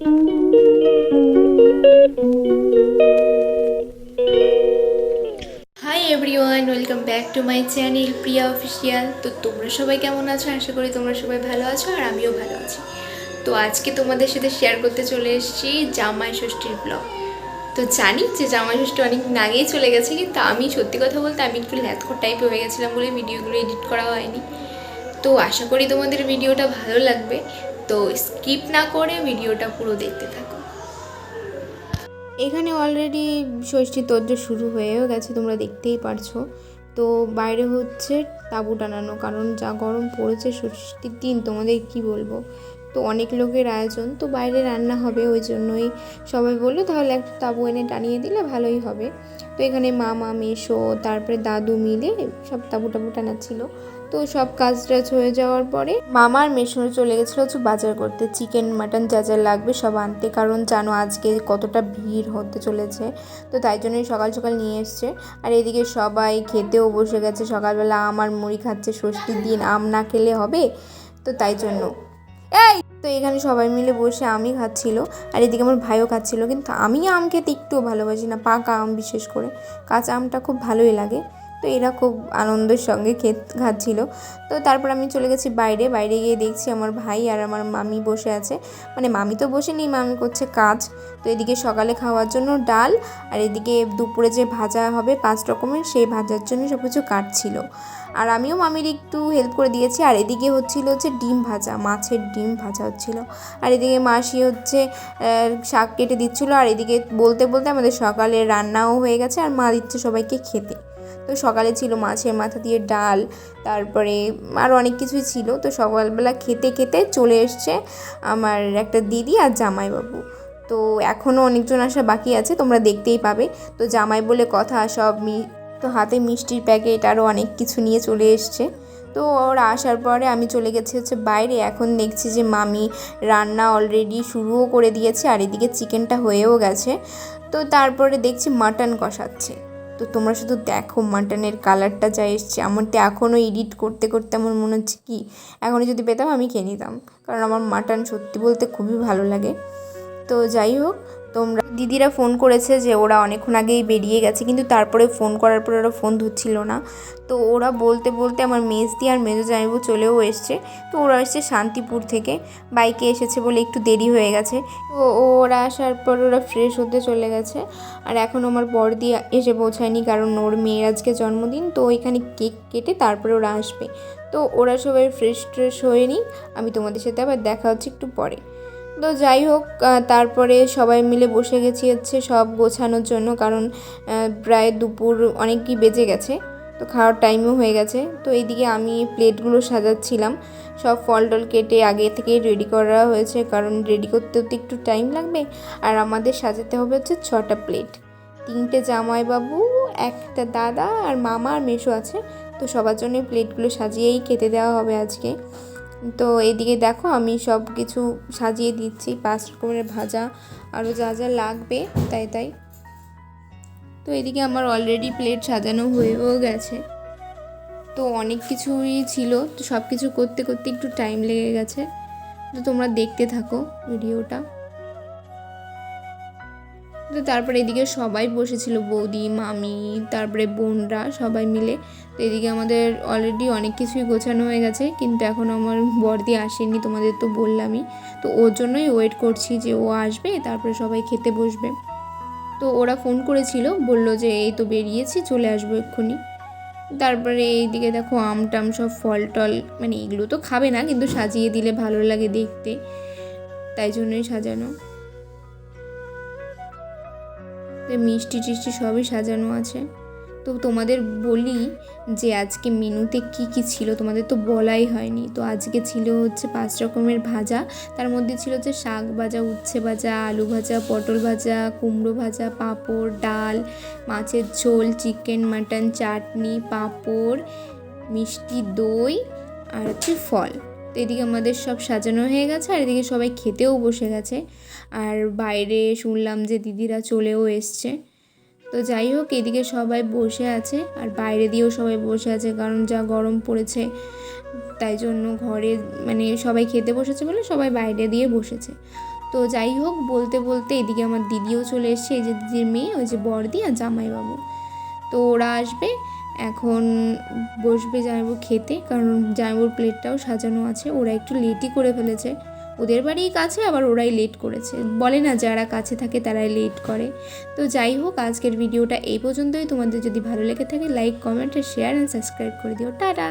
Hi everyone welcome back to my channel Priya official তো তোমরা সবাই কেমন আছো? আশা করি তোমরা সবাই ভালো আছো আর আমিও ভালো আছি। তো আজকে তোমাদের সাথে শেয়ার করতে চলে এসেছি জামাই ষষ্ঠীর ব্লগ তো জানি যে জামাই ষষ্ঠী অনেক আগেই চলে গেছে, কিন্তু আমি সত্যি কথা বলতে আমি একটু ল্যাথকর টাইপের হয়ে গেছিলাম বলে ভিডিওগুলো এডিট করা হয়নি। তো আশা করি তোমাদের ভিডিওটা ভালো লাগবে। তো স্কিপ না করে ভিডিওটা পুরো দেখতে থাকো। এখানে অলরেডি ষষ্ঠী তর্জ শুরু হয়েও গেছে, তোমরা দেখতেই পারছ। তো বাইরে হচ্ছে তাঁবু টানানো, কারণ যা গরম পড়েছে ষষ্ঠীর দিন, তোমাদের কি বলব? তো অনেক লোকের আয়োজন, তো বাইরে রান্না হবে ওই জন্যই। সবাই বলল, তাহলে একটা তাঁবু এনে টানিয়ে দিলে ভালোই হবে। তো এখানে মামা, মেশো, তারপরে দাদু মিলে সব তাঁবু টাবু টানাচ্ছিল। তো সব কাজ টাজ হয়ে যাওয়ার পরে মামার মেশো চলে গেছিল হচ্ছে বাজার করতে। চিকেন, মাটন যা যা লাগবে সব আনতে, কারণ জানো আজকে কতটা ভিড় হতে চলেছে। তো তাই জন্যই সকাল সকাল নিয়ে এসছে। আর এদিকে সবাই খেতেও বসে গেছে। সকালবেলা আমার মুড়ি খাচ্ছে ষষ্ঠীর দিন। আম না খেলে হবে? তো তাই জন্য। এই, তো এখানে সবাই মিলে বসে আমি খাচ্ছিল, আর এদিকে আমার ভাইও খাচ্ছিল, কিন্তু আমি আম খেতে একটুও ভালোবাসি না, পাকা আম বিশেষ করে, কাঁচা আমটা খুব ভালোই লাগে। তো এরা খুব আনন্দের সঙ্গে খেত খাচ্ছিল। তো তারপর আমি চলে গেছি বাইরে বাইরে গিয়ে দেখছি আমার ভাই আর আমার মামি বসে আছে। মানে মামি তো বসে নেই মামি করছে কাজ। তো এদিকে সকালে খাওয়ার জন্য ডাল, আর এদিকে দুপুরে যে ভাজা হবে পাঁচ রকমের, সেই ভাজার জন্য সব কিছু কাটছিল। আর আমিও মামির একটু হেল্প করে দিয়েছি। আর এদিকে হচ্ছিল হচ্ছে ডিম ভাজা, মাছের ডিম ভাজা হচ্ছিল। আর এদিকে মাসি হচ্ছে শাক কেটে দিচ্ছিল। আর এদিকে বলতে বলতে আমাদের সকালে রান্নাও হয়ে গেছে আর মা দিচ্ছে সবাইকে খেতে। তো সকালে ছিল মাছের মাথা দিয়ে ডাল, তারপরে আরও অনেক কিছুই ছিল। তো সকালবেলা খেতে খেতে চলে এসছে আমার একটা দিদি আর জামাইবাবু। তো এখনও অনেকজন আসা বাকি আছে, তোমরা দেখতেই পাবে। তো জামাই বলে কথা, সব মি তো হাতে মিষ্টির প্যাকেট আরও অনেক কিছু নিয়ে চলে এসছে। তো ওরা আসার পরে আমি চলে গেছি হচ্ছে বাইরে। এখন দেখছি যে মামি রান্না অলরেডি শুরুও করে দিয়েছে আর এদিকে চিকেনটা হয়েও গেছে। তো তারপরে দেখছি মাটন কষাচ্ছে। তো তোমরা শুধু দেখো মাটনের কালারটা যা এসছে। আমার তো এখনও এডিট করতে করতে আমার মনে হচ্ছে কি এখনও যদি পেতাম আমি খেয়ে নিতাম। কারণ আমার মাটন সত্যি বলতে খুবই ভালো লাগে। তো যাই হোক তোমরা দিদিরা ফোন করেছে যে ওরা অনেকক্ষণ আগেই বেরিয়ে গেছে, কিন্তু তারপরে ফোন করার পরে ওরা ফোন ধরছিল না। তো ওরা বলতে বলতে আমার মেজদি আর মেজো জামাইবু চলেও এসছে। তো ওরা এসছে শান্তিপুর থেকে। বাইকে এসেছে বলে একটু দেরি হয়ে গেছে। তো ওরা আসার পর ওরা ফ্রেশ হতে চলে গেছে। আর এখন আমার বড়দি এসে পৌঁছায়নি কারণ ওর মেয়ের আজকে জন্মদিন, তো ওইখানে কেক কেটে তারপরে ওরা আসবে। তো ওরা সবাই ফ্রেশ ট্রেশ হয়ে নিই আমি তোমাদের সাথে আবার দেখা হচ্ছে একটু পরে। তো যাই হোক তারপরে সবাই মিলে বসে গেছি হচ্ছে সব গোছানোর জন্য, কারণ প্রায় দুপুর অনেকই বেজে গেছে। তো খাওয়ার টাইমও হয়ে গেছে। তো এইদিকে আমি প্লেটগুলো সাজাচ্ছিলাম। সব ফল টল কেটে আগে থেকেই রেডি করা হয়েছে, কারণ রেডি করতেও তো একটু টাইম লাগবে। আর আমাদের সাজাতে হবে হচ্ছে ছটা প্লেট তিনটে জামাইবাবু, একটা দাদা আর মামা আর মেশো আছে। তো সবার জন্য প্লেটগুলো সাজিয়েই খেতে দেওয়া হবে আজকে। তো এদিকে দেখো আমি সব কিছু সাজিয়ে দিচ্ছি, পাঁচ রকমের ভাজা আরও যা যা লাগবে, তাই তাই। তো এদিকে আমার অলরেডি প্লেট সাজানো হয়েও গেছে। তো অনেক কিছুই ছিল, তো সব কিছু করতে করতে একটু টাইম লেগে গেছে। তো তোমরা দেখতে থাকো ভিডিওটা তো তারপরে এদিকে সবাই বসেছিল, বৌদি, মামি, তারপরে বোনরা সবাই মিলে। তো এদিকে আমাদের অলরেডি অনেক কিছুই গোছানো হয়ে গেছে, কিন্তু এখন আমার বর্দি আসেনি, তোমাদের তো বললামই। তো ওর জন্যই ওয়েট করছি যে ও আসবে, তারপরে সবাই খেতে বসবে। তো ওরা ফোন করেছিল, বলল যে এই তো বেরিয়েছি, চলে আসব এক্ষুনি। তারপরে এইদিকে দেখো আম টাম সব ফল টল মানে এগুলো তো খাবে না, কিন্তু সাজিয়ে দিলে ভালো লাগে দেখতে। তাই জন্যই সাজানো। মিষ্টি টিষ্টি সবই সাজানো আছে। তো তোমাদের বলি যে আজকে মেনুতে কি কি ছিল, তোমাদের তো বলাই হয়নি। তো আজকে ছিল হচ্ছে পাঁচ রকমের ভাজা। তার মধ্যে ছিল হচ্ছে শাক ভাজা, উচ্ছে ভাজা, আলু ভাজা, পটল ভাজা, কুমড়ো ভাজা, পাঁপড়, ডাল, মাছের ঝোল, চিকেন, মাটন, চাটনি, পাঁপড়, মিষ্টি, দই আর হচ্ছে ফল। তো এদিকে আমাদের সব সাজানো হয়ে গেছে, আর এদিকে সবাই খেতেও বসে গেছে। আর বাইরে শুনলাম যে দিদিরা চলেও এসছে। তো যাই হোক, এদিকে সবাই বসে আছে, আর বাইরে দিয়েও সবাই বসে আছে, কারণ যা গরম পড়েছে, তাই জন্য ঘরে মানে সবাই খেতে বসেছে বলে সবাই বাইরে দিয়ে বসেছে। তো যাই হোক, বলতে বলতে এদিকে আমার দিদিও চলে এসছে, এই যে দিদির মেয়ে, ওই যে বর্দি আর জামাইবাবু। তো ওরা আসবে এখন বসবে জামাইবু খেতে, কারণ জামাইবুর প্লেটটাও সাজানো আছে। ওরা একটু লেটই করে ফেলেছে। ওদের বাড়িই কাছে, আবার ওরাই লেট করেছে। বলে না যারা কাছে থাকে তারাই লেট করে। তো যাই হোক, আজকের ভিডিওটা এই পর্যন্তই। তোমাদের যদি ভালো লেগে থাকে like comment share and subscribe করে দিও। টাটা!